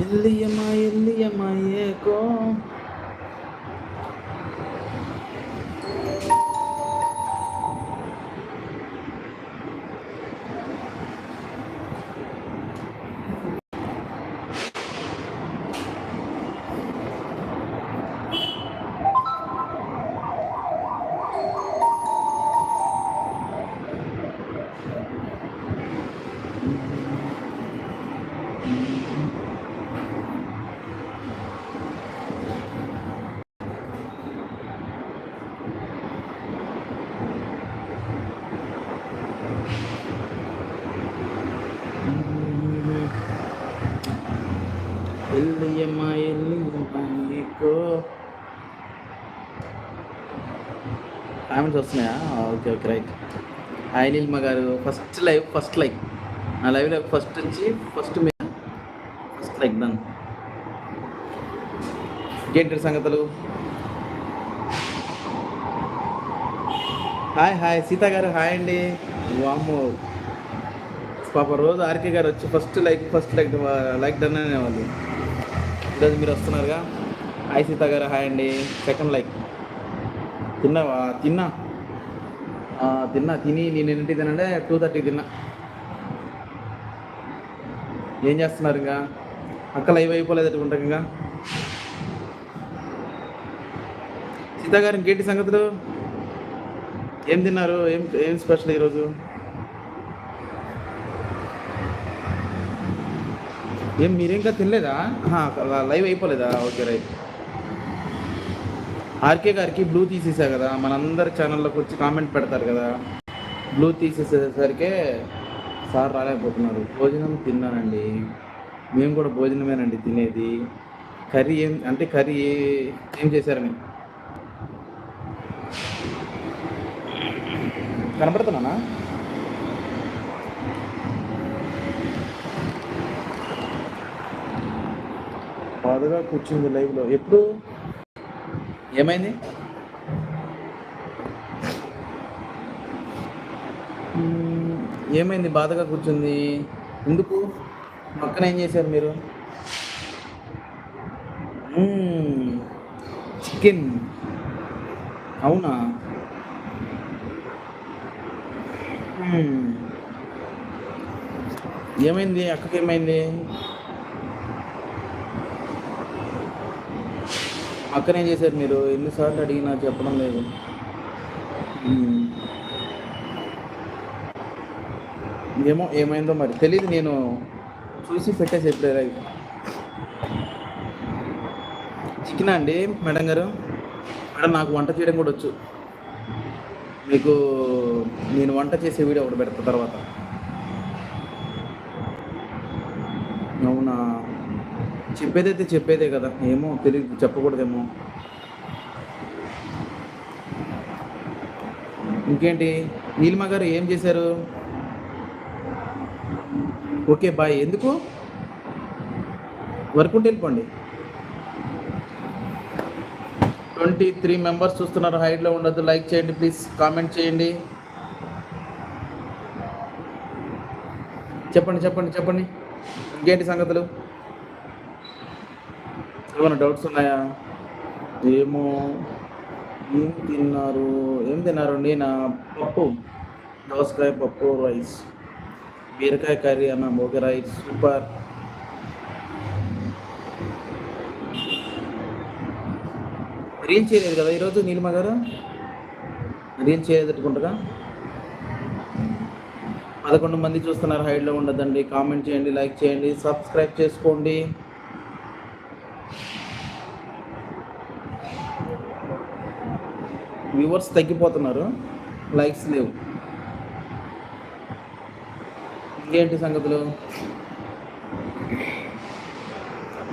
இல்லையம்மா இல்லையம்மா ஏ కామెంట్స్ వస్తున్నాయా? Okay okay right. Hi Neelima garu. First live first like నా లైవ్లో ఫస్ట్ వచ్చి ఫస్ట్ మీ ఫస్ట్ లైక్ డన్. ఏంటి సంగతులు? Hi hi. Seetha garu hi అండి. వామ్మో. పాప రోజు ఆర్కే గారు వచ్చి first like first like like done అనేవాళ్ళు. ఈరోజు మీరు వస్తున్నారుగా? హాయ్ సీత గారు హాయ్ అండి. Second like. తిన్నావా? తిన్నా. తిన్నా. తిని నేను ఎన్నింటి తినంటే టూ థర్టీ తిన్నా. ఏం చేస్తున్నారు ఇంకా? అక్క లైవ్ అయిపోలేదు ఉంటాం ఇంకా. సీతాగారు ఇంకేంటి సంగతులు? ఏం తిన్నారు? ఏం ఏం స్పెషల్ ఈరోజు? ఏం మీరేంకా తినలేదా? లైవ్ అయిపోలేదా? ఓకే రైట్ ఆర్కే గారికి బ్లూ తీసేసా కదా మనందరి ఛానల్లోకి వచ్చి కామెంట్ పెడతారు కదా. బ్లూ తీసేసేసరికే సార్ రాలేకపోతున్నారు. భోజనం తిన్నానండి మేము కూడా భోజనమేనండి తినేది. కర్రీ ఏం అంటే కర్రీ ఏం చేశారని? కనపడుతున్నానా? బాధగా కూర్చుంది లైవ్లో ఎప్పుడు? ఏమైంది? ఏమైంది? బాధగా కూర్చుంది. ఎందుకు? పక్కన ఏం చేశారు మీరు? చికెన్. అవునా? ఏమైంది? అక్కకి ఏమైంది అక్కనేం చేశారు మీరు? ఎన్నిసార్లు అడిగినా చెప్పడం లేదు. ఏమో ఏమైందో మరి. తెలియదు నేను చూసి పెట్టేసి ఎప్పుడు చికెనా అండి మేడం గారు? మేడం నాకు వంట చేయడం కూడా వచ్చు. మీకు నేను వంట చేసే వీడియో ఒకటి పెడతా తర్వాత అవునా చెప్పేదైతే చెప్పేదే కదా. ఏమో తెలియదు చెప్పకూడదేమో. ఇంకేంటి? నీలిమ గారు ఏం చేశారు? Okay bye. ఎందుకు? వర్క్ ఉంటే వెళ్ళిపోండి. ట్వంటీ త్రీ మెంబర్స్ చూస్తున్నారు. హైట్లో ఉండదు లైక్ చేయండి ప్లీజ్. కామెంట్ చేయండి. చెప్పండి చెప్పండి చెప్పండి. ఇంకేంటి సంగతులు? ఏమైనా డౌట్స్ ఉన్నాయా? ఏమో ఏం తిన్నారు? ఏం తిన్నారు? నా పప్పు. దోసకాయ పప్పు రైస్ బీరకాయ కర్రీ అన్న ఓకే రైస్ సూపర్ రీల్ చేయలేదు కదా ఈరోజు నీలిమ గారు? రీల్ చేయదట్టుకుంటారా పదకొండు మంది చూస్తున్నారు హైడ్లో ఉండదండి కామెంట్ చేయండి లైక్ చేయండి సబ్స్క్రైబ్ చేసుకోండి. వ్యూవర్స్ తగ్గిపోతున్నారు. లైక్స్ లేవు. ఇంకేంటి సంగతులు?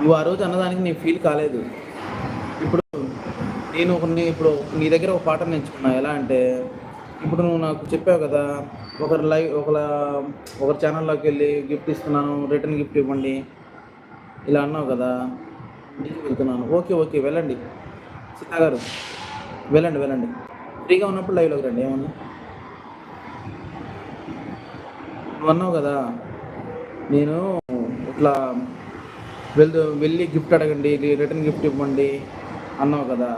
నువ్వు ఆ రోజు అన్నదానికి నీ ఫీల్ కాలేదు. ఇప్పుడు నేను ఒక ఇప్పుడు నీ దగ్గర ఒక పాట నేర్చుకున్నా. ఎలా అంటే ఇప్పుడు నువ్వు నాకు చెప్పావు కదా ఒకరి లైవ్ ఒకళ్ళ ఒకరి ఛానల్లోకి వెళ్ళి గిఫ్ట్ ఇస్తున్నాను రిటర్న్ గిఫ్ట్ ఇవ్వండి. ఇలా అన్నావు కదా ఇంటికి వెళ్తున్నాను. ఓకే ఓకే వెళ్ళండి. సీతా గారు వెళ్ళండి వెళ్ళండి. ఫ్రీగా ఉన్నప్పుడు లైవ్లోకి రండి ఏమన్నా? నువ్వు అన్నావు కదా నేను ఇట్లా వెళ్దు వెళ్ళి గిఫ్ట్ అడగండి రిటర్న్ గిఫ్ట్ ఇవ్వండి అన్నావు కదా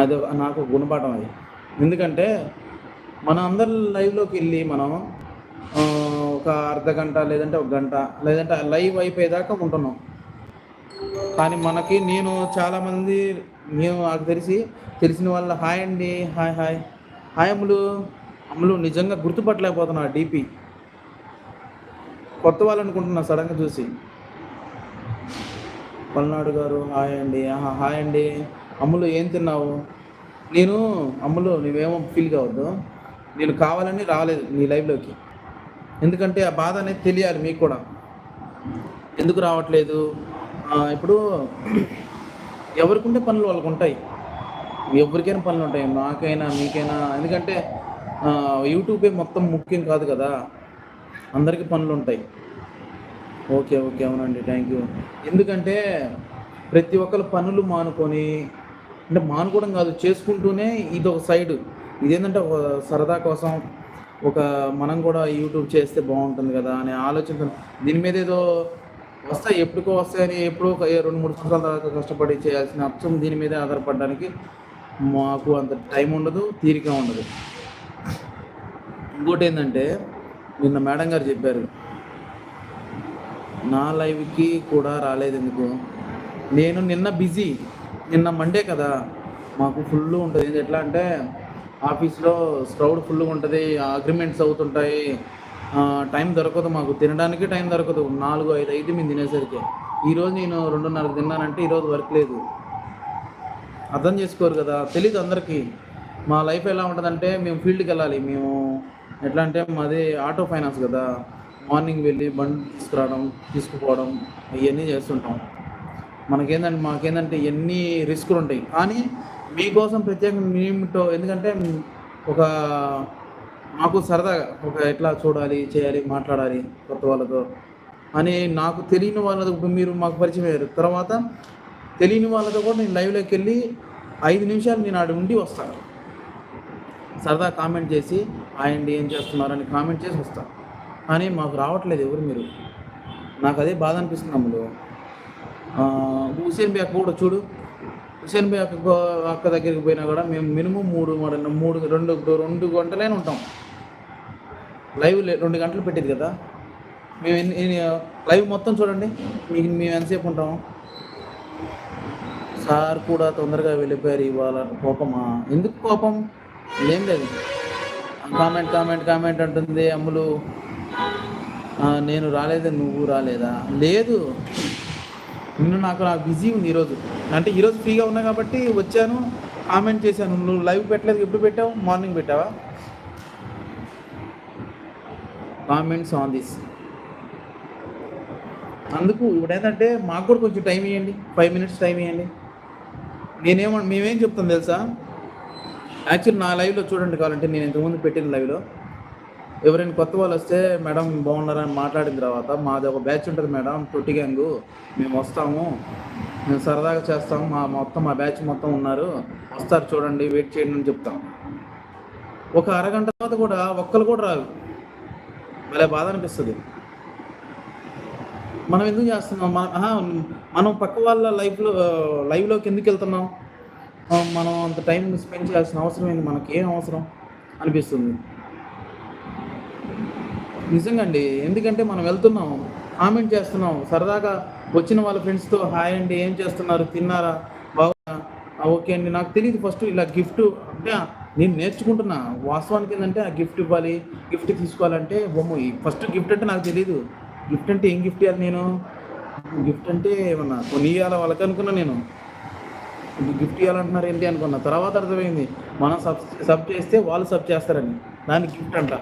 అది నాకు గుణపాఠం అది. ఎందుకంటే మన అందరి లైవ్లోకి వెళ్ళి మనం ఒక అర్ధ గంట లేదంటే ఒక గంట లేదంటే లైవ్ అయిపోయేదాకా ఉంటున్నాం. కానీ మనకి నేను చాలామంది మేము నాకు తెలిసి తెలిసిన వాళ్ళ హాయ్ అండి hi hi. Hi Ammulu Ammulu నిజంగా గుర్తుపట్టలేకపోతున్నా డీపీ. కొత్త వాళ్ళు అనుకుంటున్నా సడన్గా చూసి. పల్నాడు గారు హాయ్ అండి ఆహా హాయ్ అండి. అమ్ములు ఏం తిన్నావు? నేను అమ్ములు నువ్వేమో ఫీల్ కావద్దు. నేను కావాలని రాలేదు నీ లైఫ్లోకి ఎందుకంటే ఆ బాధ అనేది తెలియాలి మీకు కూడా. ఎందుకు రావట్లేదు? ఇప్పుడు ఎవరికి ఎవరికుంటే పనులు వాళ్ళకు ఉంటాయి ఎవరికైనా పనులు ఉంటాయి నాకైనా మీకైనా. ఎందుకంటే యూట్యూబే మొత్తం ముఖ్యం కాదు కదా. అందరికీ పనులు ఉంటాయి ఓకే ఓకే. అవునండి. Thank you. ఎందుకంటే ప్రతి ఒక్కరు పనులు మానుకొని అంటే మానుకోవడం కాదు చేసుకుంటూనే ఇది ఒక సైడ్. ఇదేంటంటే ఒక సరదా కోసం ఒక మనం కూడా యూట్యూబ్ చేస్తే బాగుంటుంది కదా అనే ఆలోచన దీని మీద ఏదో వస్తాయి ఎప్పుడుకో వస్తాయని ఎప్పుడో రెండు మూడు సంవత్సరాల దాకా కష్టపడి చేయాల్సిన అంశం దీని మీదే ఆధారపడడానికి మాకు అంత టైం ఉండదు తీరిక ఉండదు. ఇంకోటి ఏంటంటే నిన్న మేడం గారు చెప్పారు నా లైవ్కి కూడా రాలేదు ఎందుకు? నేను నిన్న బిజీ నిన్న మండే కదా మాకు ఫుల్ ఉంటుంది. ఎట్లా అంటే ఆఫీస్లో స్క్రౌడ్ ఫుల్గా ఉంటుంది అగ్రిమెంట్స్ అవుతుంటాయి టైం దొరకదు మాకు. తినడానికి టైం దొరకదు. నాలుగు ఐదు ఐదు మేము తినేసరికి. ఈరోజు నేను రెండున్నరకు తిన్నానంటే ఈరోజు వర్క్ లేదు. అర్థం చేసుకోరు కదా. తెలీదు అందరికీ. మా లైఫ్ ఎలా ఉంటుందంటే మేము ఫీల్డ్కి వెళ్ళాలి. మేము ఎట్లా అంటే మాది ఆటో ఫైనాన్స్ కదా. మార్నింగ్ వెళ్ళి బండి తీసుకురావడం తీసుకుపోవడం ఇవన్నీ చేస్తుంటాం. మనకేందంటే మాకేందంటే ఎన్ని రిస్కులు ఉంటాయి. కానీ మీకోసం ప్రత్యేకంగా మేమిటో ఎందుకంటే ఒక మాకు సరదాగా ఒక ఎట్లా చూడాలి చేయాలి మాట్లాడాలి కొత్త వాళ్ళతో. అని నాకు తెలియని వాళ్ళతో మీరు మాకు పరిచయం అయ్యారు. తర్వాత తెలియని వాళ్ళతో కూడా నేను లైవ్లోకి వెళ్ళి ఐదు నిమిషాలు నేను ఆడ ఉండి వస్తాను సరదా కామెంట్ చేసి ఆయన ఏం చేస్తున్నారని కామెంట్ చేసి వస్తాను కానీ మాకు రావట్లేదు ఎవరు మీరు. నాకు అదే బాధ అనిపిస్తుంది అమ్ములు హుసేన్ బి అక్క కూడా చూడు. హుసేన్ బి అక్క అక్క దగ్గరికి పోయినా కూడా మేము మినిమం మూడు మూడు మూడు రెండు రెండు గంటలైనా ఉంటాం. లైవ్ లే- రెండు గంటలు పెట్టేది కదా. మేము ఎన్ని లైవ్ మొత్తం చూడండి. మీకు మేము ఎంతసేపు ఉంటాం సార్ కూడా తొందరగా వెళ్ళిపోయారు ఇవాళ. కోపమా? ఎందుకు కోపం? ఏం లేదు. కామెంట్ కామెంట్ కామెంట్ అంటుంది అమ్ములు. నేను రాలేదు? నువ్వు రాలేదా? లేదు. నిన్ను నాకు నాకు బిజీ ఉంది ఈరోజు. అంటే ఈరోజు ఫ్రీగా ఉన్నా కాబట్టి వచ్చాను. కామెంట్ చేశాను. నువ్వు లైవ్ పెట్టలేదు. ఎప్పుడు పెట్టావు? మార్నింగ్ పెట్టావా? కామెంట్స్ ఆన్ దిస్ అందుకు ఇప్పుడు ఏంటంటే మాకు కూడా కొంచెం టైం ఇవ్వండి ఫైవ్ మినిట్స్ టైం ఇవ్వండి నేనేమో మేమేం చెప్తాం తెలుసా? యాక్చువల్లీ నా లైవ్లో చూడండి కావాలంటే నేను ఇంతకుముందు పెట్టిన లైవ్లో ఎవరైనా కొత్త వాళ్ళు వస్తే మేడం బాగున్నారా? అని మాట్లాడిన తర్వాత మాది ఒక బ్యాచ్ ఉంటుంది మేడం తొట్టి గ్యాంగు మేము వస్తాము. మేము సరదాగా చేస్తాము. మా మొత్తం మా బ్యాచ్ మొత్తం ఉన్నారు. వస్తారు చూడండి వెయిట్ చేయండి అని చెప్తాం. ఒక అరగంట తర్వాత కూడా ఒక్కరు కూడా రాదు భలే బాధ అనిపిస్తుంది. మనం ఎందుకు చేస్తున్నాం? మన మనం పక్క వాళ్ళ లైఫ్లో లైవ్లోకి ఎందుకు వెళ్తున్నాం? మనం అంత టైం స్పెండ్ చేయాల్సిన అవసరం ఏంటి మనకి ఏం అవసరం అనిపిస్తుంది. నిజంగా అండి ఎందుకంటే మనం వెళ్తున్నాం కామెంట్ చేస్తున్నాం. సరదాగా వచ్చిన వాళ్ళ ఫ్రెండ్స్తో హాయ్ అండి ఏం చేస్తున్నారు? తిన్నారా? బాగున్నా ఓకే అండి. నాకు తెలియదు ఫస్ట్ ఇలా గిఫ్ట్ అంటే నేను నేర్చుకుంటున్నా. వాస్తవానికి ఏంటంటే ఆ గిఫ్ట్ ఇవ్వాలి గిఫ్ట్ తీసుకోవాలంటే బొమ్మ ఫస్ట్ గిఫ్ట్ అంటే నాకు తెలియదు గిఫ్ట్ అంటే ఏం గిఫ్ట్ ఇవ్వాలి నేను? గిఫ్ట్ అంటే ఏమన్నా కొని ఇవ్వాలా వాళ్ళకి అనుకున్నా నేను. గిఫ్ట్ ఇవ్వాలంటున్నారు ఏంటి అనుకున్నా. తర్వాత అర్థమైంది మనం సబ్ సబ్ చేస్తే వాళ్ళు సబ్ చేస్తారని. దాన్ని గిఫ్ట్ అంట.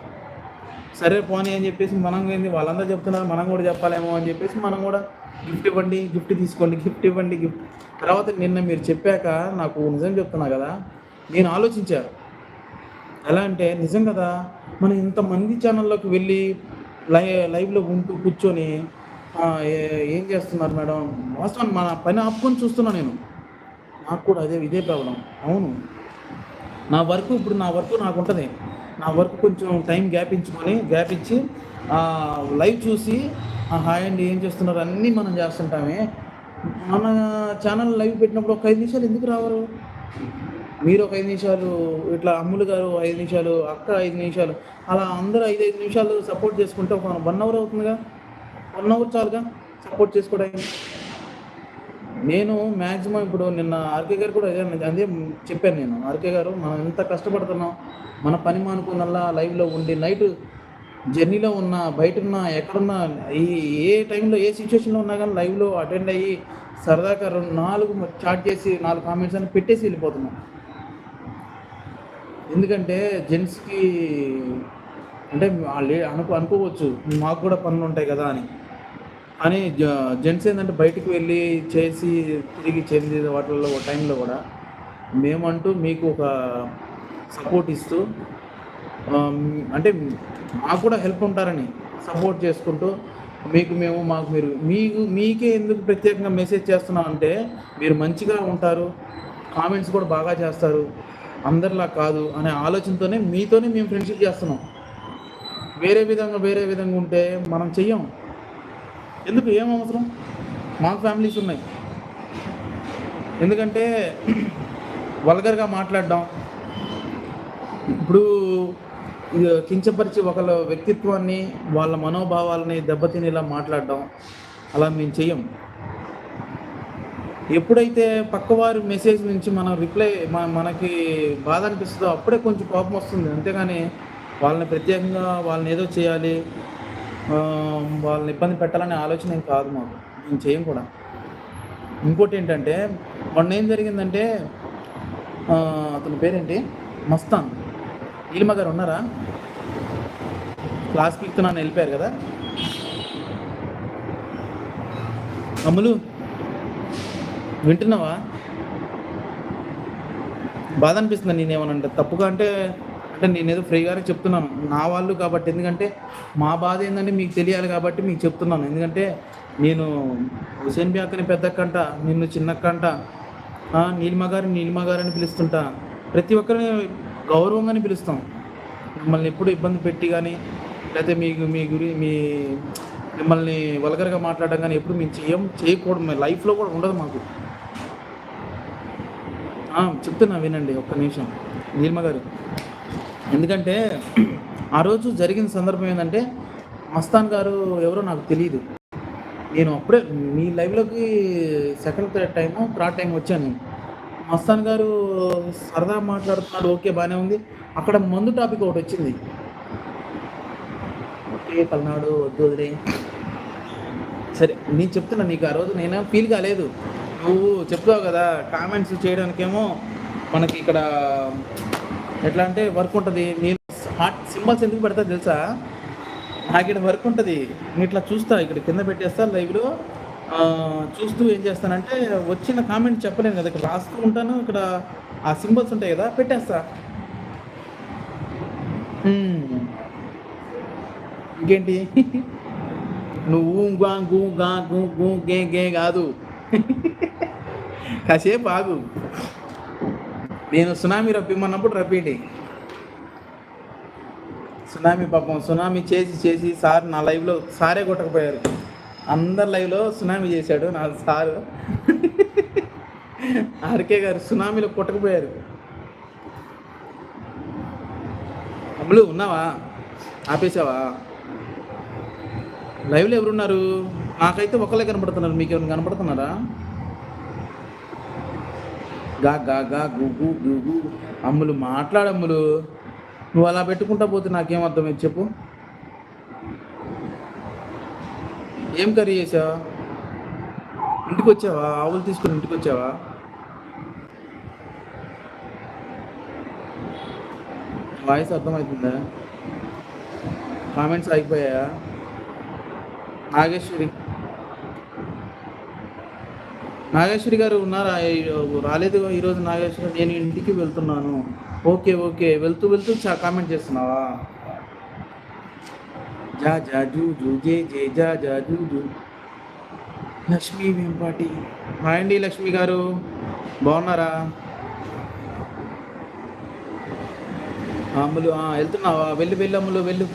సరే పోనీ అని చెప్పేసి మనం ఏంది వాళ్ళందరూ చెప్తున్నారు మనం కూడా చెప్పాలేమో అని చెప్పేసి మనం కూడా గిఫ్ట్ ఇవ్వండి గిఫ్ట్ తీసుకోండి గిఫ్ట్ ఇవ్వండి గిఫ్ట్. తర్వాత నిన్న మీరు చెప్పాక నాకు నిజం చెప్తున్నా కదా నేను ఆలోచించాను ఎలా అంటే నిజం కదా మనం ఇంతమంది ఛానల్లోకి వెళ్ళి లై లైవ్లో ఉంటూ కూర్చొని ఏం చేస్తున్నారు మేడం? వాస్తవం మన పని ఆపుకొని చూస్తున్నా నేను. నాకు కూడా అదే ఇదే ప్రాబ్లం. అవును. నా వర్క్ ఇప్పుడు నా వర్క్ నాకు ఉంటుంది. నా వర్క్ కొంచెం టైం గ్యాప్ ఇచ్చుకొని గ్యాప్ ఇచ్చి లైవ్ చూసి హాయ్ అండి ఏం చేస్తున్నారు? అన్నీ మనం చేస్తుంటామే. మన ఛానల్ లైవ్ పెట్టినప్పుడు ఒక ఐదు నిమిషాలు ఎందుకు రావరు? మీరు ఒక ఐదు నిమిషాలు ఇట్లా అమ్ములు గారు ఐదు నిమిషాలు అక్క ఐదు నిమిషాలు అలా అందరూ ఐదు ఐదు నిమిషాలు సపోర్ట్ చేసుకుంటే ఒక వన్ అవర్ అవుతుందిగా? వన్ అవర్ చాలుగా సపోర్ట్ చేసుకోవడానికి? నేను మ్యాక్సిమం ఇప్పుడు నిన్న ఆర్కే గారు కూడా అదే అదే చెప్పాను నేను. ఆర్కే గారు మనం ఎంత కష్టపడుతున్నాం మన పని మానుకున్నల్లా లైవ్లో ఉండి నైట్ జర్నీలో ఉన్న బయట ఉన్నా ఎక్కడున్నా ఈ ఏ టైంలో ఏ సిచ్యువేషన్లో ఉన్నా కానీ లైవ్లో అటెండ్ అయ్యి సరదాగా రెండు నాలుగు చాట్ చేసి నాలుగు కామెంట్స్ అని పెట్టేసి వెళ్ళిపోతున్నాం. ఎందుకంటే జెంట్స్కి అంటే వాళ్ళు అనుకో అనుకోవచ్చు మాకు కూడా పనులు ఉంటాయి కదా అని. అని జెంట్స్ ఏంటంటే బయటికి వెళ్ళి చేసి తిరిగి చెంది వాటిల్లో టైంలో కూడా మేమంటూ మీకు ఒక సపోర్ట్ ఇస్తూ అంటే మాకు కూడా హెల్ప్ ఉంటారని సపోర్ట్ చేసుకుంటూ మీకు మేము మాకు మీరు మీకు మీకే ఎందుకు ప్రత్యేకంగా మెసేజ్ చేస్తున్నాం అంటే మీరు మంచిగా ఉంటారు కామెంట్స్ కూడా బాగా చేస్తారు అందరిలా కాదు అనే ఆలోచనతోనే మీతోనే మేము ఫ్రెండ్షిప్ చేస్తున్నాం. వేరే విధంగా వేరే విధంగా ఉంటే మనం చెయ్యం. ఎందుకు? ఏం అవసరం? మా ఫ్యామిలీస్ ఉన్నాయి. ఎందుకంటే వల్గర్గా మాట్లాడడం. ఇప్పుడు కించపరిచి ఒకళ్ళ వ్యక్తిత్వాన్ని వాళ్ళ మనోభావాలని దెబ్బతినేలా మాట్లాడడం. అలా మేము చెయ్యం. ఎప్పుడైతే పక్కవారి మెసేజ్ నుంచి మనం రిప్లై మనకి బాధ అనిపిస్తుందో అప్పుడే కొంచెం కోపం వస్తుంది. అంతేగాని వాళ్ళని ప్రత్యేకంగా వాళ్ళని ఏదో చేయాలి వాళ్ళని ఇబ్బంది పెట్టాలనే ఆలోచన ఏం కాదు మాకు. మేము చేయం కూడా. ఇంకోటి ఏంటంటే మొన్న ఏం జరిగిందంటే అతని పేరేంటి? మస్తాన్. ఈలిమ గారు ఉన్నారా? క్లాస్ నన్ను వెళ్ళిపోయారు కదా? అమ్ములు వింటున్నావా? బాధ అనిపిస్తుంది నేనేమనంటే తప్పుగా అంటే అంటే నేనేదో ఫ్రీగానే చెప్తున్నాను నా వాళ్ళు కాబట్టి ఎందుకంటే మా బాధ ఏంటంటే మీకు తెలియాలి కాబట్టి మీకు చెప్తున్నాను. ఎందుకంటే నేను హుసేన్ బి అక్కని పెద్దక్కంట నిన్ను చిన్న కంట నీలిమ గారు నీలిమ గారు అని పిలుస్తుంటా. ప్రతి ఒక్కరిని గౌరవంగానే పిలుస్తాం. మిమ్మల్ని ఎప్పుడు ఇబ్బంది పెట్టి కానీ లేకపోతే మీకు మీ గురి మీ మిమ్మల్ని వల్గర్గా మాట్లాడడం కానీ ఎప్పుడు మేము చేయం చేయకూడదు. మీ లైఫ్లో కూడా ఉండదు మాకు. చెప్తున్నా వినండి ఒక్క నిమిషం. నీలిమ గారు ఎందుకంటే ఆ రోజు జరిగిన సందర్భం ఏంటంటే మస్తాన్ గారు ఎవరో నాకు తెలియదు నేను అప్పుడే మీ లైవ్లోకి second third time third time వచ్చాను. మస్తాన్ గారు సరదా మాట్లాడుతున్నాడు ఓకే బాగానే ఉంది. అక్కడ మందు టాపిక్ ఒకటి వచ్చింది. ఓకే పల్నాడు వద్దు వదిలే సరే నేను చెప్తున్నా నీకు ఆ రోజు నేను ఫీల్ కాలేదు. నువ్వు చెప్తావు కదా కామెంట్స్ చేయడానికేమో మనకి ఇక్కడ ఎట్లా అంటే వర్క్ ఉంటుంది. నేను హార్ట్ సింబల్స్ ఎందుకు పెడతా తెలుసా? నాకు ఇక్కడ వర్క్ ఉంటుంది. నేను ఇట్లా చూస్తా ఇక్కడ కింద పెట్టేస్తా లైవ్లో చూస్తూ ఏం చేస్తానంటే వచ్చిన కామెంట్ చెప్పలేను కదా ఇక్కడ రాస్తూ ఉంటాను ఇక్కడ ఆ సింబల్స్ ఉంటాయి కదా పెట్టేస్తా. ఇంకేంటి? నువ్వు గా గు గా గు గు గే గే కాదు. కాసేపు ఆగు. నేను సునామీ రప్పిమ్మన్నప్పుడు రప్పిండి సునామీ పాపం సునామీ చేసి చేసి సార్ నా లైవ్లో సారే కొట్టకపోయారు. అందరు లైవ్లో సునామీ చేశాడు నా సారు. ఆర్కే గారు సునామీలో కొట్టకపోయారు. అమ్ములు ఉన్నావా? ఆపేసావా లైవ్లో ఎవరున్నారు? నాకైతే ఒకళ్ళే కనపడుతున్నారు. మీకు ఎవరు కనపడుతున్నారా? గా గా గా గుగు గుగు అమ్ములు మాట్లాడమ్ములు నువ్వు అలా పెట్టుకుంటా పోతే నాకేం అర్థమైంది చెప్పు. ఏం కర్రీ చేసావా? ఇంటికి వచ్చావా ఆవులు తీసుకుని ఇంటికి వచ్చావా వాయిస్ అర్థమవుతుందా? కామెంట్స్ ఆగిపోయాయా? నాగేశ్వరి నాగేశ్వరి గారు ఉన్నారా? రాలేదు ఈరోజు నాగేశ్వరి నేను ఇంటికి వెళ్తున్నాను. Okay okay. వెళ్తూ వెళ్తూ చా కామెంట్ చేస్తున్నావా? జా జా జూ జూ జే జే జా జా జూ జూ. లక్ష్మీ వెంపాటి. హాయ్ అండి లక్ష్మి గారు. బాగున్నారా? అమ్ములు వెళ్తున్నావా? వెళ్ళి వెళ్ళి అమ్ములు వెళ్ళు.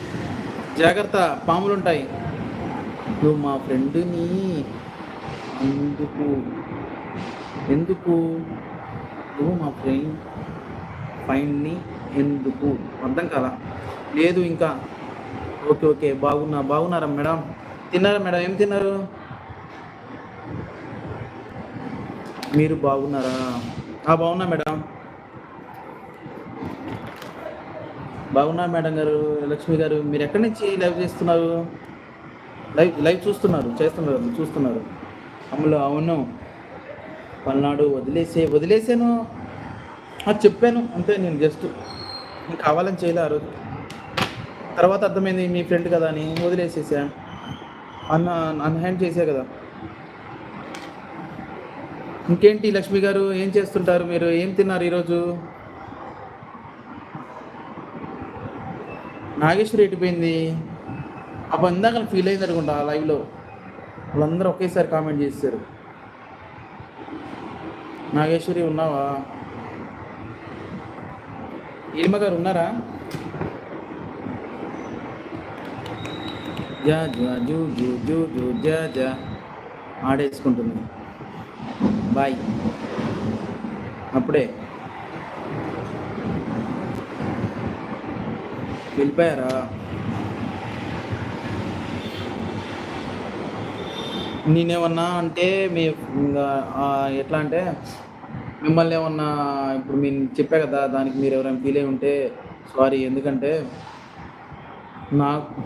జాగ్రత్త పాములు ఉంటాయి నువ్వు మా ఫ్రెండ్ని అందుకు ఎందుకు? నువ్వు మా ఫ్రెండ్ ఫైండ్ని ఎందుకు? అర్థం కదా లేదు ఇంకా. Okay okay. బాగున్నా బాగున్నారా మేడం? తిన్నారా మేడం? ఏం తిన్నారు? మీరు బాగున్నారా? ఆ, బాగున్నా మేడం. బాగున్నా మేడం గారు లక్ష్మి గారు. మీరు ఎక్కడి నుంచి లైవ్ చేస్తున్నారు? లైవ్ లైవ్ చూస్తున్నారు చేస్తున్నారు చూస్తున్నారు. అమ్ములు అవును. పల్నాడు వదిలేసే వదిలేసాను. అది చెప్పాను. అంతే నేను జస్ట్ నేను కావాలని చేయలే ఆ రోజు. తర్వాత అర్థమైంది మీ ఫ్రెండ్ కదా అని వదిలేసేసా. అన్న అన్హ్యాండ్ చేసా కదా. ఇంకేంటి లక్ష్మి గారు ఏం చేస్తుంటారు మీరు? ఏం తిన్నారు ఈరోజు? నాగేశ్వరి ఎటుపోయింది అప్పుడు ఇందాక ఫీల్ అయింది అనుకుంటా ఆ లైవ్లో వాళ్ళందరూ ఒకేసారి కామెంట్ చేశారు నాగేశ్వరి ఉన్నావా? ఈల్మ గారు ఉన్నారా? జా జా జూ జూ జూ జూ జా జా. ఆడేసుకుంటుంది. బాయ్. అప్పుడే. వెళ్ళిపోయారా? నేనేమన్నా అంటే మీ ఎట్లా అంటే మిమ్మల్ని ఏమన్నా ఇప్పుడు మీరు చెప్పా కదా దానికి మీరు ఎవరైనా ఫీల్ అయి ఉంటే సారీ ఎందుకంటే నాకు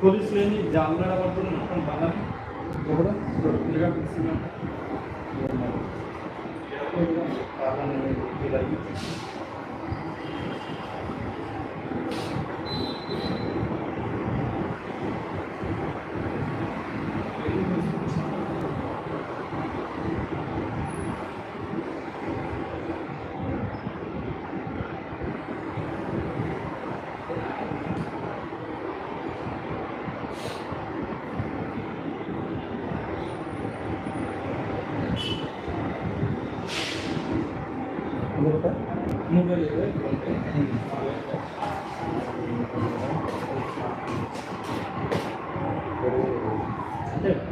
పోలీసులు ఏంటి జామ్లో పడుతుంది మొత్తం బాగా ఎప్పుడు తిరగా పిలుస్తున్నారు. మూడు వేలు ఇరవై అంటే ఇంకేం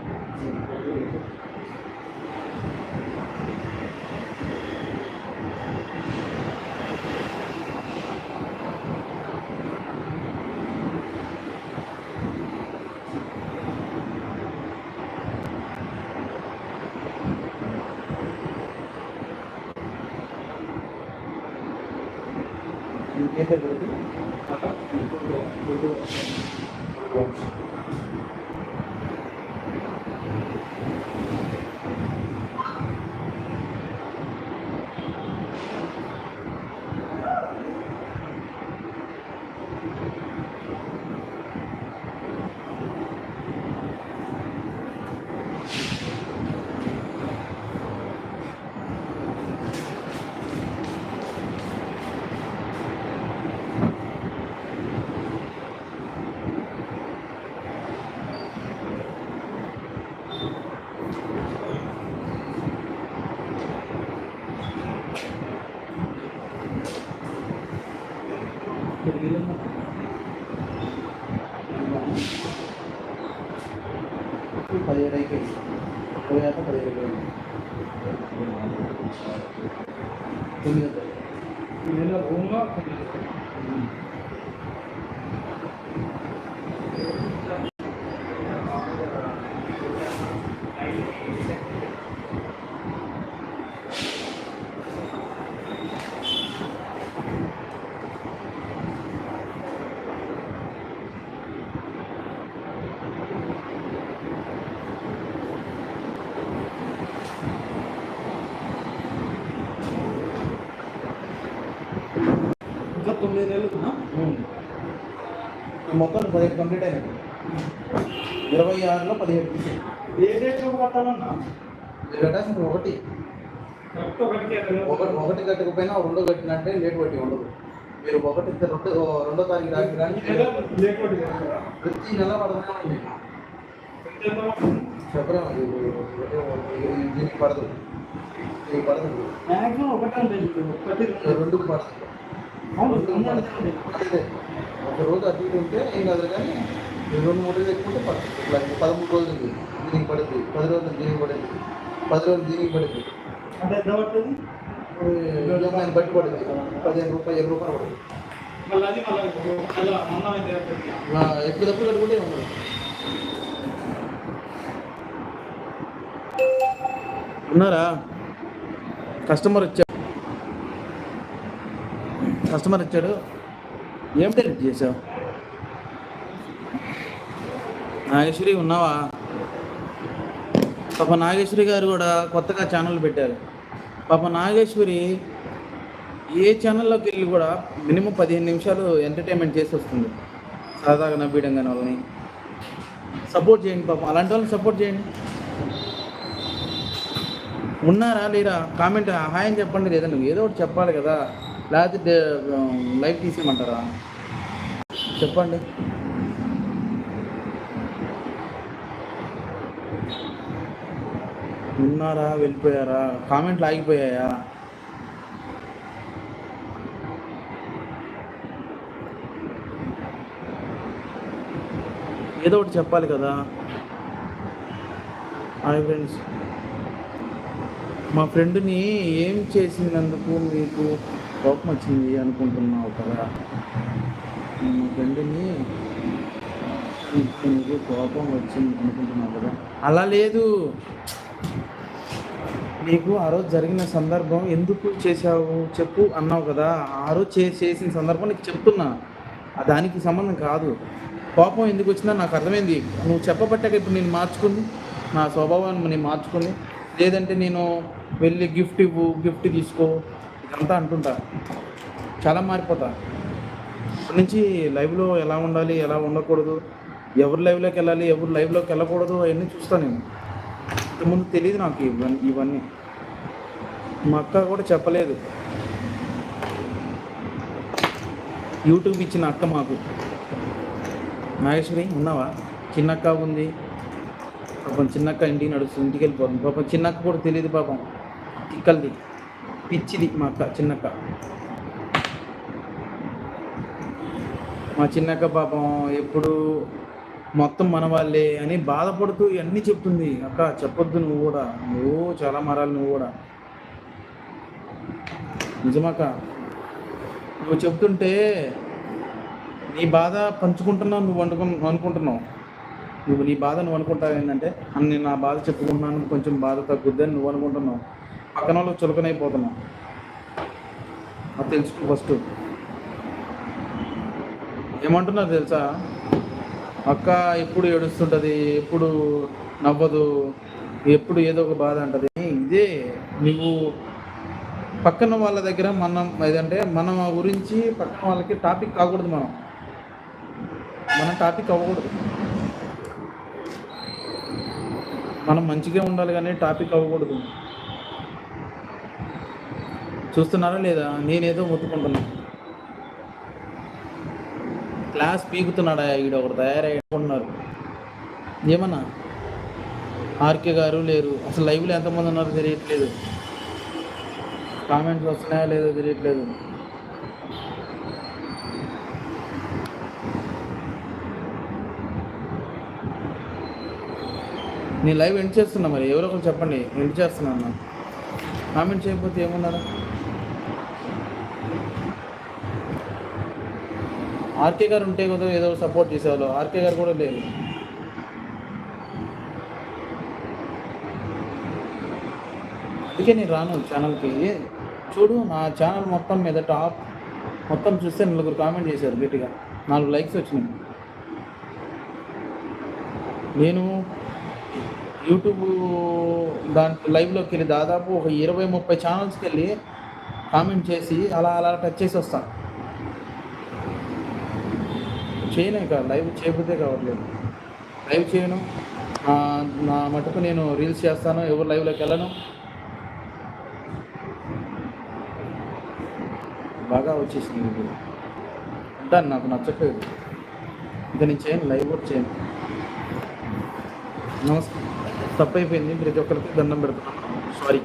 Thank you. కంప్లీట్ అయినాయి ఇరవై ఆరులో పదిహేడు. ఏ డేట్లో కట్టాలన్నా? కట్టాల్సింది ఒకటి. ఒకటి ఒకటి కట్టకపోయినా రెండో కట్టినట్టే లేట్ పట్టి ఉండదు. మీరు ఒకటి రెండు రెండో తారీఖు పడింది కదా. ప్రతి నెల పడతానే ఉంది. ఎంత ఎంత పడుతుంది? చెప్పలేము అది ఇది దీనికి పడదు. ఇది. పడదు. రెండు. పడదు. ఒక రోజు అటు ఇటు ఉంటే ఏం కాదు కానీ రెండు మూడు రోజులు ఎక్కువ ఉంటే పడుతుంది. ఇట్లా పదమూడు రోజులు దీనికి పడుతుంది. పది రోజులు దీనికి పడుతుంది. పది రోజులు దీనికి పడుతుంది. అంటే ఎంత పడుతుంది? ఈఎంఐని బట్టి పడుతుంది. పదిహేను రూపాయలు ఇరవై రూపాయలు పడుతుంది. ఎక్కువ తప్పులు కట్టుకుంటే ఉండదు ఉన్నారా? కస్టమర్ వచ్చాడు కస్టమర్ వచ్చాడు. ఏం డెలిట్ చేసావు నాగేశ్వరి ఉన్నావా? పాప నాగేశ్వరి గారు కూడా కొత్తగా ఛానల్ పెట్టారు. పాప నాగేశ్వరి ఏ ఛానల్లోకి వెళ్ళి కూడా మినిమం పదిహేను నిమిషాలు ఎంటర్టైన్మెంట్ చేసి వస్తుంది. సరదాగా నవ్వడం కానీ వాళ్ళని. సపోర్ట్ చేయండి పాపం. అలాంటి వాళ్ళని సపోర్ట్ చేయండి. ఉన్నారా లేరా? కామెంట్ హాయ్ అని చెప్పండి. లేదా నువ్వు ఏదో ఒకటి చెప్పాలి కదా. లేకపోతే లైవ్ తీసేయమంటారా? చెప్పండి. ఉన్నారా వెళ్ళిపోయారా? కామెంట్లు ఆగిపోయాయా? ఏదో ఒకటి చెప్పాలి కదా. హాయ్ ఫ్రెండ్స్ మా ఫ్రెండ్ని ఏం చేసినందుకు మీకు కోపం వచ్చింది అనుకుంటున్నావు కదా. మా ఫ్రెండ్ని నీకు కోపం వచ్చింది అనుకుంటున్నావు కదా. అలా లేదు. నీకు ఆ రోజు జరిగిన సందర్భం ఎందుకు చేశావు చెప్పు అన్నావు కదా. ఆ రోజు చే చేసిన సందర్భం నీకు చెప్తున్నా. దానికి సంబంధం కాదు. కోపం ఎందుకు వచ్చిందో నాకు అర్థమైంది. నువ్వు చెప్పబట్టాక ఇప్పుడు నేను మార్చుకుని నా స్వభావాన్ని నేను మార్చుకుని లేదంటే నేను వెళ్ళి గిఫ్ట్ ఇవ్వు గిఫ్ట్ తీసుకో ఇదంతా అంటుంటా. చాలా మారిపోతా. ఇప్పటి నుంచి లైవ్లో ఎలా ఉండాలి ఎలా ఉండకూడదు ఎవరు లైవ్లోకి వెళ్ళాలి ఎవరు లైవ్లోకి వెళ్ళకూడదు అవన్నీ చూస్తాను నేను. ఇంతకుముందు తెలియదు నాకు ఇవన్నీ ఇవన్నీ. మా అక్క కూడా చెప్పలేదు. యూట్యూబ్ ఇచ్చిన అక్క మాకు. నాగేశ్వరి ఉన్నావా? చిన్నక్క ఉంది. పాపం చిన్నక్క ఇంటికి నడుస్తుంది ఇంటికి వెళ్ళిపోతుంది. పాపం చిన్నక్క కూడా తెలియదు పాపం. ఇక్కల్ది పిచ్చిది మా అక్క చిన్నక్క. మా చిన్నక్క పాపం ఎప్పుడు మొత్తం మన వాళ్ళే అని బాధపడుతూ ఇవన్నీ చెప్తుంది. అక్క చెప్పొద్దు నువ్వు కూడా. నువ్వు చాలా మారాలి నువ్వు కూడా. నిజమక్క నువ్వు చెప్తుంటే నీ బాధ పంచుకుంటున్నావు నువ్వు అనుకు అనుకుంటున్నావు. నువ్వు నీ బాధ నువ్వు అనుకుంటావు ఏంటంటే నేను నా బాధ చెప్పుకుంటున్నాను కొంచెం బాధ తగ్గుద్దని నువ్వు అనుకుంటున్నావు. పక్కన వాళ్ళు అది తెలుసుకో ఫస్ట్. ఏమంటున్నారు తెలుసా? అక్క ఎప్పుడు ఏడుస్తుంటుంది? ఎప్పుడు నవ్వదు? ఎప్పుడు ఏదో ఒక బాధ అంటది. ఇదే నువ్వు పక్కన వాళ్ళ దగ్గర మనం ఏదంటే మనం ఆ గురించి పక్కన వాళ్ళకి టాపిక్ కాకూడదు మనం. మనం టాపిక్ అవ్వకూడదు. మనం మంచిగా ఉండాలి కానీ టాపిక్ అవ్వకూడదు. చూస్తున్నారా లేదా? నేనేదో ముట్టుకుంటున్నా క్లాస్ పీకుతున్నాడా ఈడ ఒకరు తయారయ్యుకుంటున్నారు ఏమన్నా? ఆర్కే గారు లేరు. అసలు లైవ్లో ఎంతమంది ఉన్నారో తెలియట్లేదు. కామెంట్స్ వస్తున్నాయా లేదో తెలియట్లేదు. నేను లైవ్ ఎండ్ చేస్తున్నా మరి. ఎవరో ఒకరు చెప్పండి. ఎండ్ చేస్తున్నాను. కామెంట్ చేయకపోతే ఏమన్నారా ఆర్కే గారు ఉంటే కదా ఏదో సపోర్ట్ చేసేవాళ్ళు. ఆర్కే గారు కూడా లేదు. అందుకే నేను రాను ఛానల్కి చూడు నా ఛానల్ మొత్తం మీద టాప్ మొత్తం చూస్తే నలుగురు కామెంట్ చేశారు గట్టిగా. నాలుగు లైక్స్ వచ్చినాయి. నేను యూట్యూబ్ దాంట్లో లైవ్లోకి వెళ్ళి దాదాపు ఒక ఇరవై ముప్పై ఛానల్స్కి వెళ్ళి కామెంట్ చేసి అలా అలా టచ్ చేసి వస్తాను చేయను ఇక లైవ్ చేయకపోతే కావట్లేదు. లైవ్ చేయను. నా మటుకు నేను రీల్స్ చేస్తాను ఎవరు లైవ్లోకి వెళ్ళను. బాగా వచ్చేసింది ఇప్పుడు దాన్ని నాకు నచ్చట్లేదు. ఇక నేను చేయను లైవ్ కూడా చేయను. నమస్కారం తప్పైపోయింది. ప్రతి ఒక్కరికి దండం పెడుతున్నాను. సారీ